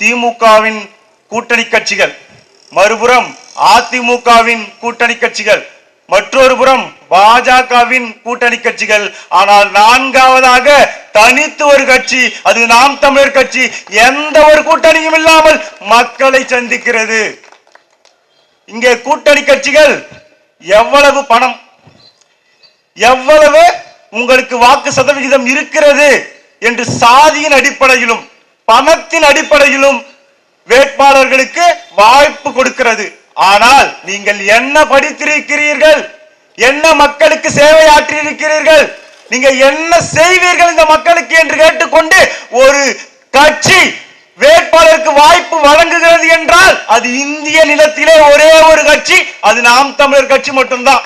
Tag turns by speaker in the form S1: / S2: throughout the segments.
S1: திமுகவின் கூட்டணி கட்சிகள். மறுபுறம் அதிமுகவின் கூட்டணி கட்சிகள். மற்றொரு புறம் பாஜகவின் கூட்டணி கட்சிகள். ஆனால் நான்காவதாக தனித்து ஒரு கட்சி அது நாம் தமிழர் கட்சி. எந்த ஒரு கூட்டணியும் இல்லாமல் மக்களை சந்திக்கிறது. இங்கே கூட்டணி கட்சிகள் எவ்வளவு பணம் எவ்வளவு உங்களுக்கு வாக்கு சதவிகிதம் இருக்கிறது என்று சாதியின் அடிப்படையிலும் பணத்தின் அடிப்படையிலும் வேட்பாளர்களுக்கு வாய்ப்பு கொடுக்கிறது. ஆனால் நீங்கள் என்ன படித்திருக்கிறீர்கள்? என்ன மக்களுக்கு சேவை ஆற்றியிருக்கிறீர்கள் நீங்க என்ன செய்வீர்கள் இந்த மக்களுக்கு என்று கேட்டுக்கொண்டு ஒரு கட்சி வேட்பாளருக்கு வாய்ப்பு வழங்குகிறது என்றால் அது இந்திய நிலத்திலே ஒரே ஒரு கட்சி அது நாம் தமிழர் கட்சி மட்டும்தான்.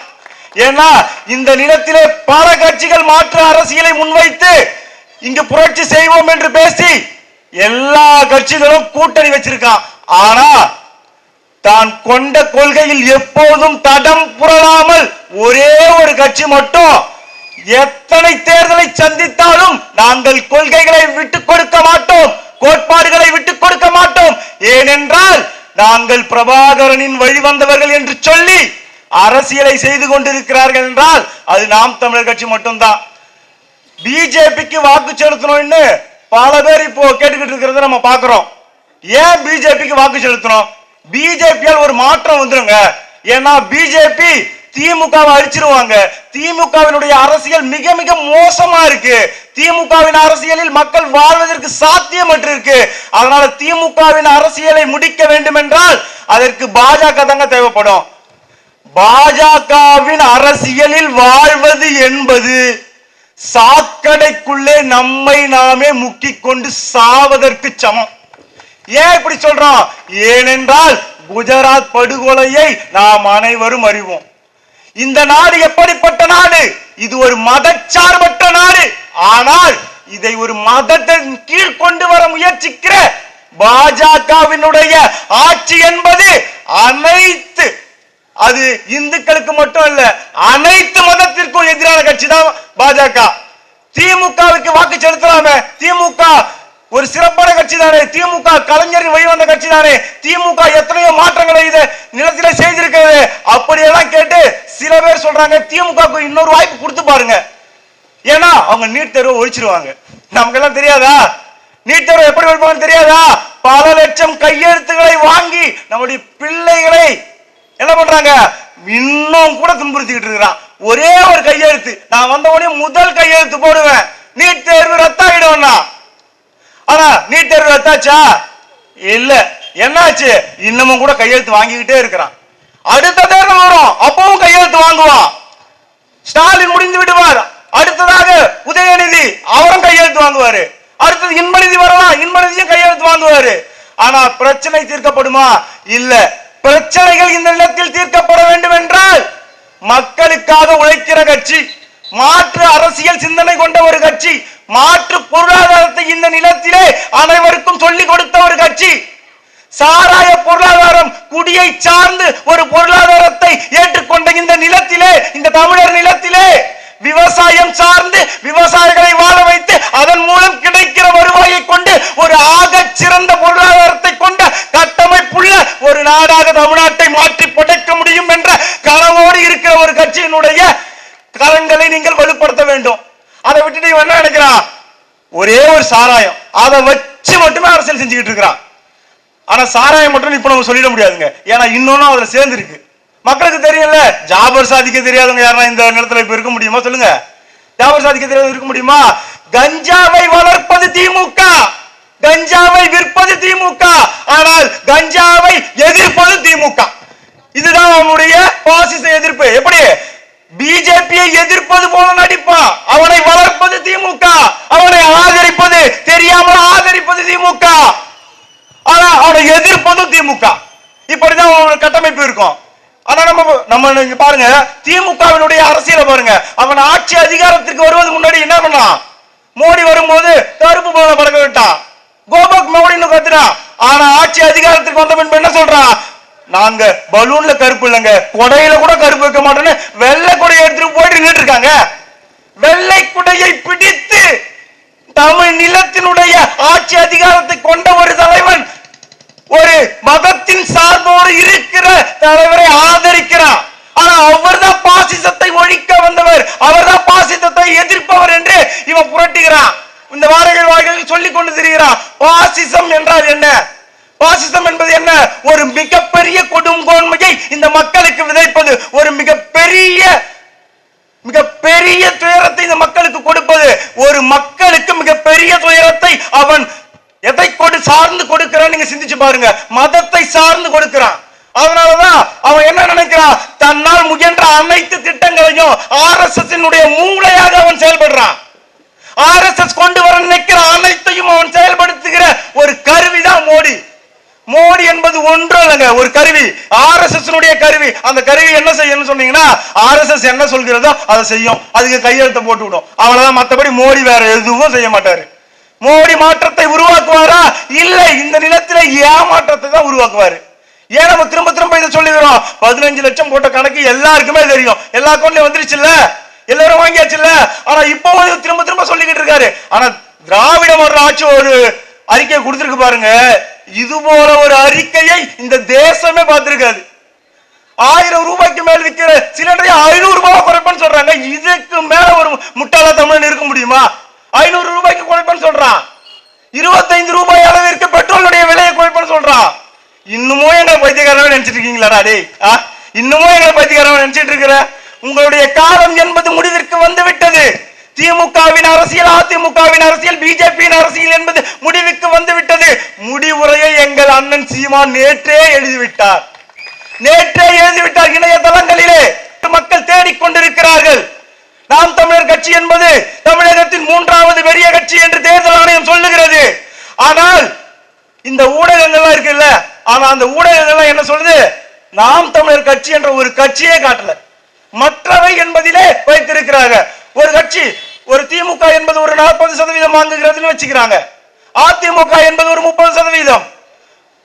S1: ஏன்னா இந்த நிலத்திலே பல கட்சிகள் மாற்று அரசியலை முன்வைத்து இங்கு புரட்சி செய்வோம் என்று பேசி எல்லா கட்சிகளும் கூட்டணி வச்சிருக்கான் ஆனா தான் கொண்ட கொள்கையில் எப்போதும் தடம் புரளாமல் ஒரே ஒரு கட்சி மட்டும். எத்தனை தேர்தலை சந்தித்தாலும் நாங்கள் கொள்கைகளை விட்டுக் கொடுக்க மாட்டோம். கோட்பாடுகளை விட்டுக் கொடுக்க மாட்டோம். ஏனென்றால் நாங்கள் பிரபாகரனின் வழி வந்தவர்கள் என்று சொல்லி அரசியலை செய்து கொண்டிருக்கிறார்கள் என்றால் அது நாம் தமிழர் கட்சி மட்டும்தான். பிஜேபிக்கு வாக்கு செலுத்தணும்னு பல பேர் இப்போ கேட்டுக்கிட்டு இருக்கிறத நம்ம பாக்குறோம் ஏன் பிஜேபிக்கு வாக்கு செலுத்தணும்? பிஜேபியால் ஒரு மாற்றம் வந்துருங்க. ஏன்னா பிஜேபி திமுகவை அழிச்சிருவாங்க. திமுகவினுடைய அரசியல் மிக மிக மோசமா இருக்கு. திமுகவின் அரசியலில் மக்கள் வாழ்வதற்கு சாத்தியமற்று இருக்கு அதனால திமுகவின் அரசியலை முடிக்க வேண்டும் என்றால் அதற்கு பாஜக தாங்க தேவைப்படும். பாஜகவின் அரசியலில் வாழ்வது என்பது சாக்கடைக்குள்ளே நம்மை நாமே முக்கிக் கொண்டு சாவதற்கு சமம். ஏன் இப்படி சொல்றோம் ஏனென்றால் குஜராத் படுகொலையை நாம் அனைவரும் அறிவோம். இந்த நாடு எப்படிப்பட்ட நாடு? இது ஒரு மதச்சார்பற்ற நாடு. ஆனால் இதை ஒரு மதத்தின் கீழ் கொண்டு வர முயற்சிக்கிற பாஜகவினுடைய ஆட்சி என்பது அனைத்து அது இந்துக்களுக்கு மட்டும் இல்ல அனைத்து மதத்திற்கும் எதிரான கட்சி தான் பாஜக. திமுகவுக்கு வாக்கு செலுத்தலாம. திமுக ஒரு சிறப்பான கட்சி தானே திமுக கலைஞரின் வழி வந்த கட்சி தானே திமுக எத்தனையோ மாற்றங்களை இது நிலத்திலே செய்திருக்கிறது. அப்படியெல்லாம் கேட்டு சில பேர் சொல்றாங்க திமுக இன்னொரு வாய்ப்பு கொடுத்து பாருங்க. ஏன்னா அவங்க நீட் தேர்வை ஒழிச்சிருவாங்க. நமக்கெல்லாம் தெரியாதா? நீட் தேர்வு எப்படி வைப்பாங்கன்னு தெரியாதா? பல லட்சம் கையெழுத்துக்களை வாங்கி நம்முடைய பிள்ளைகளை என்ன பண்றாங்க? இன்னும் கூட துன்புறுத்திக்கிட்டு இருக்கிறான். ஒரே ஒரு கையெழுத்து. நான் வந்த உடனே முதல் கையெழுத்து போடுவேன். நீட் தேர்வு ரத்தாயிடும்னா ஆனா நீட் தேர்வு ரத்தாச்சா? இல்ல. என்னாச்சு? இன்னமும் கூட கையெழுத்து வாங்கிக்கிட்டே இருக்கிறான். அடுத்த தேர்தல் வரும். அப்பவும் கையெழுத்து வாங்குவான் ஸ்டாலின் முடிந்து விடுவார். அடுத்ததாக உதயநிதி அவரும் கையெழுத்து வாங்குவாரு. அடுத்தது இன்பநிதி வரலாம். இன்பநிதியும் கையெழுத்து வாங்குவாரு. ஆனா பிரச்சனை தீர்க்கப்படுமா? இல்ல. பிரச்சனைகள் இந்த நிலத்தில் தீர்க்கப்பட வேண்டும் என்றால் மக்களுக்காக உழைக்கிற கட்சி மாற்று அரசியல் சிந்தனை கொண்ட ஒரு கட்சி மாற்று பொருளாதாரத்தை இந்த நிலத்திலே அனைவருக்கும் சொல்லிக் கொடுத்த ஒரு கட்சி சாராய பொருளாதாரம் குடியை சார்ந்து ஒரு பொருளாதாரத்தை ஏற்றுக்கொண்ட இந்த நிலத்திலே இந்த தமிழர் நிலத்திலே விவசாயம் சார்ந்து விவசாயிகளை வாழ வைத்து அதன் மூலம் கிடைக்கிற வருவாயை கொண்டு ஒரு ஆக சிறந்த பொருளாதாரத்தை கொண்ட கட்டமைப்புள்ள ஒரு நாடாக தமிழ்நாட்டை மாற்றி படைக்க முடியும் என்ற கனவோடு இருக்கிற ஒரு கட்சியினுடைய கரங்களை நீங்கள் வலுப்படுத்த வேண்டும். அதை விட்டுட்டு இவன் என்ன நினைக்கிறான் ஒரே ஒரு சாராயம். அதை வச்சு மட்டுமே அரசியல் செஞ்சுக்கிட்டு இருக்கிறான் ஆனா சாராயம் மட்டும் இப்ப நம்ம சொல்லிட முடியாதுங்க. ஏன்னா இன்னொன்னு அதுல சேர்ந்து இருக்கு மக்களுக்கு தெரியல ஜாபர் சாதிக்க தெரியாதவங்க யாரா இந்த நிலத்துல இப்ப இருக்க முடியுமா சொல்லுங்க. ஜாபர் சாதிக்க தெரியாத இருக்க முடியுமா? கஞ்சாவை வளர்ப்பது திமுக. கஞ்சாவை விற்பது திமுக. ஆனால் கஞ்சாவை எதிர்ப்பது திமுக. இதுதான் அவனுடைய பாசிச எதிர்ப்பு. எப்படி? எதிர்ப்பது போல நடிப்பான் அவனை வளர்ப்பது திமுக. அவனை ஆதரிப்பது தெரியாமல் ஆதரிப்பது திமுக. ஆனா அவனை எதிர்ப்பதும் திமுக. இப்படிதான் ஒரு கட்டமைப்பு இருக்கும். ஆனா நம்ம நம்ம பாருங்க திமுகவினுடைய அரசியலை பாருங்க. அவன் ஆட்சி அதிகாரத்திற்கு வருவதற்கு முன்னாடி என்ன பண்ணான்? மோடி வரும்போது கருப்பு பலனை பறக்க விட்டான். கோபக் மோடின்னு கத்துறான் ஆனா ஆட்சி அதிகாரத்துக்கு வந்த பின்பு என்ன சொல்றான்? நாங்க பலூன்ல கருப்பு இல்லைங்க. கொடையில கூட கருப்பு வைக்க மாட்டோம்னு வெள்ளை கொடையை எடுத்துட்டு போயிட்டு நின்று இருக்காங்க. வெள்ளை குடையை பிடித்து தமிழ் நிலத்தினுடைய ஆட்சி அதிகாரத்தை கொண்ட ஒரு பாசிசம் என்பது என்ன? ஒரு மிகப்பெரிய கொடுங்கோன்மையை இந்த மக்களுக்கு விதைப்பது. ஒரு மிகப்பெரிய மிகப்பெரிய துயரத்தை இந்த மக்களுக்கு கொடுப்பது. ஒரு மக்களுக்கு மிகப்பெரிய துயரத்தை அவன் எதை கொடு சார்ந்து கொடுக்கிறான் நீங்க சிந்திச்சு பாருங்க. மதத்தை சார்ந்து கொடுக்கிறான். அதனாலதான் அவன் என்ன நினைக்கிறான்? தன்னால் முயன்ற அனைத்து திட்டங்களையும் ஆர் எஸ் எஸ் மூளையாக அவன் செயல்படுறான். ஆர் எஸ் எஸ் கொண்டு வர நினைக்கிற அனைத்தையும் அவன் செயல்படுத்துகிற ஒரு கருவிதான் மோடி. மோடி என்பது ஒன்றும் இல்லைங்க ஒரு கருவி. ஆர் எஸ் எஸ் கருவி. அந்த கருவி என்ன செய்யணும்னு சொன்னீங்கன்னா ஆர் எஸ் எஸ் என்ன சொல்கிறதோ அதை செய்யும். அதுக்கு கையெழுத்தை போட்டு விடும். அவ்வளவுதான். மற்றபடி மோடி வேற எதுவும் செய்ய மாட்டாரு. மோடி மாற்றத்தை உருவாக்குவாரா? இல்லை. இந்த நிலத்தில ஏமாற்றத்தை தான் உருவாக்குவாரு. ஏன் நம்ம திரும்ப திரும்ப இதை சொல்லிடுறோம் பதினஞ்சு லட்சம் போட்ட கணக்கு எல்லாருக்குமே தெரியும். எல்லா அக்கௌண்ட்லயும் வந்துருச்சுல்ல? எல்லாரும் வாங்கியாச்சுல்ல? ஆனா இப்போ திரும்ப திரும்ப சொல்லிக்கிட்டு இருக்காரு. ஆனா திராவிடம் ஒரு ஆட்சி ஒரு அறிக்கை கொடுத்துருக்கு பாருங்க. இது போல ஒரு அறிக்கையை இந்த தேசமே பார்த்திருக்காது. ஆயிரம் ரூபாய்க்கு மேல் விற்கிற சிலிண்டரை ஐநூறு ரூபாய் குறைப்பேன்னு சொல்றாங்க. இதுக்கு மேல ஒரு முட்டாள தமிழன் இருக்க முடியுமா? ஐநூறு ரூபாய்க்கு குறைப்பேன்னு சொல்றான். இருபத்தைந்து ரூபாய் அளவிற்கு பெட்ரோலுடைய விலையை குறைப்பேன்னு சொல்றான். இன்னமும் எங்களை பைத்தியக்காரன் நினைச்சிட்டு இருக்கீங்களாடா டே ஆ? இன்னமும் எங்களை பைத்தியக்காரன் நினைச்சிட்டு இருக்கிற? உங்களுடைய காலம் என்பது முடிவிற்கு வந்து விட்டது. திமுகவின் அரசியல் அதிமுகவின் அரசியல் பிஜேபியின் அரசியல் என்பது முடிவுக்கு வந்து விட்டது முடிவுரையை எங்கள் அண்ணன் சீமான் நேற்றே எழுதிவிட்டார். நேற்றே எழுதிவிட்டார் இணையதளங்களிலே. மக்கள் தேடிக்கொண்டிருக்கிறார்கள். நாம் தமிழர் கட்சி என்பது தமிழகத்தின் மூன்றாவது பெரிய கட்சி என்று தேர்தல் ஆணையம் சொல்லுகிறது. ஆனால் இந்த ஊடகங்கள்லாம் இருக்குல்ல? ஆனா அந்த ஊடகங்கள்லாம் என்ன சொல்லுது? நாம் தமிழர் கட்சி என்ற ஒரு கட்சியே காட்டல. மற்றவை என்பதிலே வைத்திருக்கிறார்கள். ஒரு கட்சி ஒரு திமுக என்பது ஒரு நாற்பது சதவீதம் வாங்குகிறதுன்னு வச்சுக்கிறாங்க. அதிமுக என்பது ஒரு முப்பது சதவீதம்.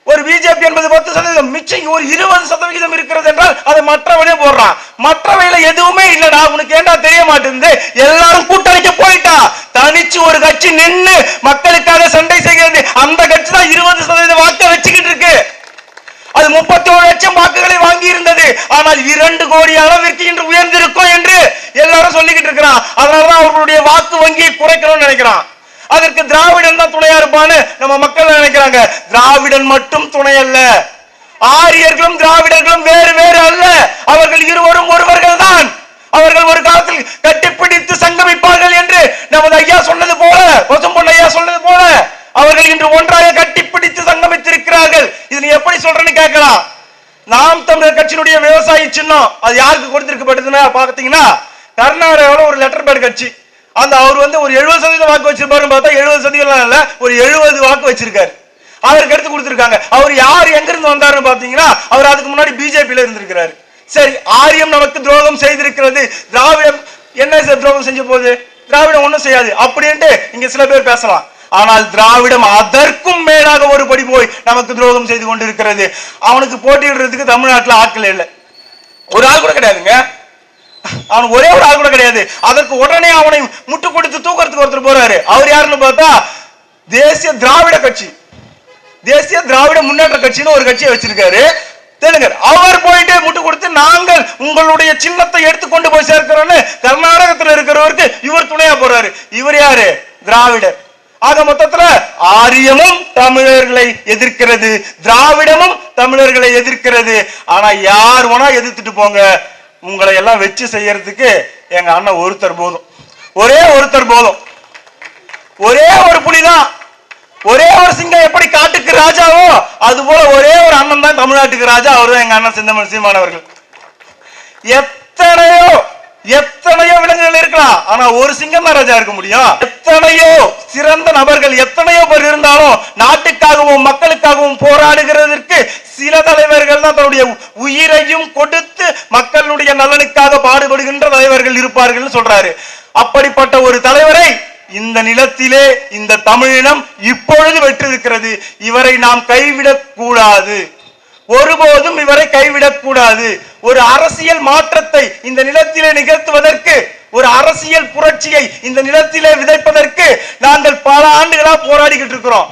S1: ஒரு பிஜேபி என்பது பத்து சதவீதம். மிச்சம் ஒரு இருபது சதவீதம் இருக்கிறது என்றால் அதை மற்றவனே போடுறான். மற்றவையில எதுவுமே இல்லடா. உனக்கு ஏன்டா தெரிய மாட்டேங்குது? எல்லாரும் கூட்டணிக்கு போயிட்டா. தனிச்சு ஒரு கட்சி நின்னு மக்களுக்காக சண்டை செய்கிறது. அந்த கட்சி தான் இருபது சதவீத வாக்கை வச்சுக்கிட்டு இருக்கு. அது முப்பத்தி ஒரு லட்சம் வாக்குகளை வாங்கி இருந்தது ஆனால் இரண்டு கோடி அளவிற்கு இன்று உயர்ந்திருக்கும் என்று எல்லாரும் சொல்லிக்கிட்டு இருக்கிறான். அதனாலதான் அவர்களுடைய வாக்கு வங்கியை குறைக்கணும்னு நினைக்கிறான். அதற்கு திராவிடன் தான் துணையா இருப்பான்னு நம்ம மக்கள் நினைக்கிறாங்க. திராவிடன் மட்டும் துணை அல்ல. ஆரியர்களும் திராவிடர்களும் வேறு வேறு அல்ல. அவர்கள் இருவரும் ஒருவர்கள் தான். அவர்கள் ஒரு காலத்தில் கட்டிப்பிடித்து சங்கமிப்பார்கள் என்று நமது ஐயா சொன்னது போல பசும்பொன் ஐயா சொன்னது போல அவர்கள் இன்று ஒன்றாக கட்டிப்பிடித்து சங்கமித்திருக்கிறார்கள். இது எப்படி சொல்றேன்னு கேட்கலாம். நாம் தமிழர் கட்சியினுடைய விவசாயி சின்னம் அது யாருக்கு கொடுத்திருக்கப்பட்டதுன்னா பாத்தீங்கன்னா கர்நாடகாவில் ஒரு லெட்டர் பேட் கட்சி. அந்த அவர் வந்து ஒரு எழுபது சதவீதம் வாக்கு வச்சிருப்பாருன்னு பார்த்தா எழுபது சதவீதம் இல்ல ஒரு எழுபது வாக்கு வச்சிருக்காரு. அவருக்கு எடுத்து கொடுத்துருக்காங்க. அவர் யார் எங்கிருந்து வந்தாருன்னு பாத்தீங்கன்னா அவர் அதுக்கு முன்னாடி பிஜேபியில இருந்திருக்கிறாரு. சரி ஆரியம் நமக்கு துரோகம் செய்திருக்கிறது. திராவிடம் என்ன சார் துரோகம் செஞ்ச போகுது திராவிடம் ஒன்றும் செய்யாது. அப்படின்ட்டு இங்க சில பேர் பேசலாம். ஆனால் திராவிடம் அதற்கும் மேலாக ஒரு படி போய் நமக்கு துரோகம் செய்து கொண்டிருக்கிறது. அவனுக்கு போட்டியிடுறதுக்கு தமிழ்நாட்டில் ஆட்கள் இல்லை. ஒரு ஆள் கூட கிடையாதுங்க. அவன் ஒரே ஒரு ஆள் கூட கிடையாது. அதற்கு உடனே அவனை முட்டு கொடுத்து தூக்கறதுக்கு ஒருத்தர் போறாரு. அவர் யாருன்னு பார்த்தா தேசிய திராவிட கட்சி. தேசிய திராவிட முன்னேற்ற கட்சின்னு ஒரு கட்சியை வச்சிருக்காரு. தெலுங்கர். அவர் போயிட்டு முட்டு கொடுத்து நாங்கள் உங்களுடைய சின்னத்தை எடுத்து கொண்டு போய் சேர்க்கிறோம்னு கர்நாடகத்தில் இருக்கிறவருக்கு இவர் துணையா போறாரு. இவர் யாரு? திராவிடர். ஆக மொத்தத்துல ஆரியமும் தமிழர்களை எதிர்க்கிறது. திராவிடமும் தமிழர்களை எதிர்க்கிறது. ஆனா யார் வேணா எதிர்த்துட்டு போங்க. உங்களை எல்லாம் வச்சு செய்யறதுக்கு எங்க அண்ணன் ஒருத்தர் போதும். ஒரே ஒருத்தர் போதும். ஒரே ஒரு புலிதான். ஒரே ஒரு சிங்கம் எப்படி காட்டுக்கு ராஜாவோ அது போல ஒரே ஒரு அண்ணன் தான் தமிழ்நாட்டுக்கு ராஜா. அவர் தான் எங்க அண்ணன் சிந்தமன் சீமானவர்கள் எத்தனையோ இருக்கலாம். ஆனா ஒரு சிங்கம் ராஜா இருக்க முடியும். எத்தனையோ சிறந்த நபர்கள் எத்தனையோ பேர் இருந்தாலும் நாட்டுக்காகவும் மக்களுக்காகவும் போராடுகிறதற்கு சில தலைவர்கள் தான் தன்னுடைய உயிரையும் கொடுத்து மக்களுடைய நலனுக்காக பாடுபடுகின்ற தலைவர்கள் இருப்பார்கள் சொல்றாரு. அப்படிப்பட்ட ஒரு தலைவரை இந்த நிலத்திலே இந்த தமிழினம் இப்பொழுது வெற்றிருக்கிறது. இவரை நாம் கைவிடக் கூடாது ஒருபோதும் இவரை கைவிடக் கூடாது ஒரு அரசியல் மாற்றத்தை இந்த நிலத்திலே நிகழ்த்துவதற்கு ஒரு அரசியல் புரட்சியை இந்த நிலத்திலே விதைப்பதற்கு நாங்கள் பல ஆண்டுகளா போராடிக்கிட்டு இருக்கிறோம்.